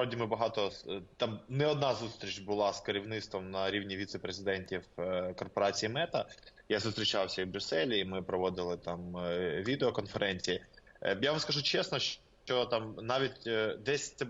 Насправді ми багато там не одна зустріч була з керівництвом на рівні віце-президентів е, корпорації Мета. Я зустрічався і в Брюсселі, і ми проводили там е, відеоконференції. Е, Я вам скажу чесно, що там навіть десь це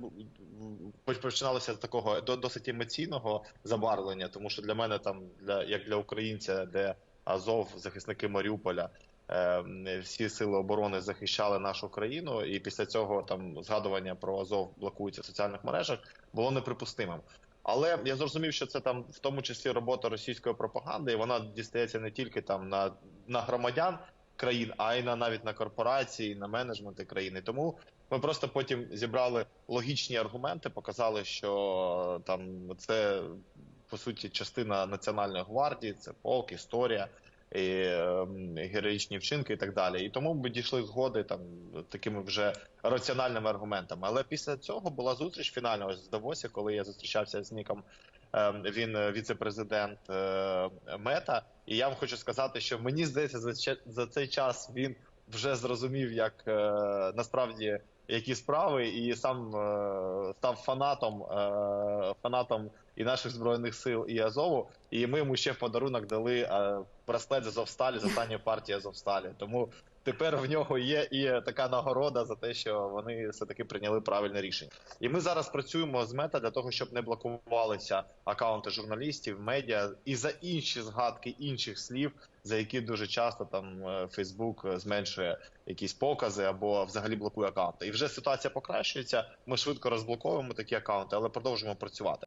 починалося з такого до- досить емоційного забарвлення, тому що для мене там для як для українця, де Азов, захисники Маріуполя. Е, Всі сили оборони захищали нашу країну, і після цього там згадування про Азов блокується в соціальних мережах було неприпустимим. Але я зрозумів, що це там в тому числі робота російської пропаганди, і вона дістається не тільки там на, на громадян країн, а й на навіть на корпорації, на менеджменти країни. Тому ми просто потім зібрали логічні аргументи, показали, що там це по суті частина національної гвардії, це полк, історія. І ем, героїчні вчинки і так далі. І тому ми дійшли згоди там такими вже раціональними аргументами. Але після цього була зустріч фінальна ось в Давосі, коли я зустрічався з Ніком. Ем, Він е, віце-президент е, Мета. І я вам хочу сказати, що мені здається, за цей час він вже зрозумів, як е, насправді які справи, і сам е, став фанатом, е, фанатом і наших збройних сил, і Азову. І ми йому ще в подарунок дали е, браслет з Азовсталі, з останньої партії Азовсталі. Тому тепер в нього є і така нагорода за те, що вони все таки прийняли правильне рішення. І ми зараз працюємо з мета для того, щоб не блокувалися акаунти журналістів, медіа і за інші згадки інших слів, за які дуже часто там Фейсбук зменшує якісь покази або взагалі блокує акаунти. І вже ситуація покращується. Ми швидко розблоковуємо такі акаунти, але продовжуємо працювати.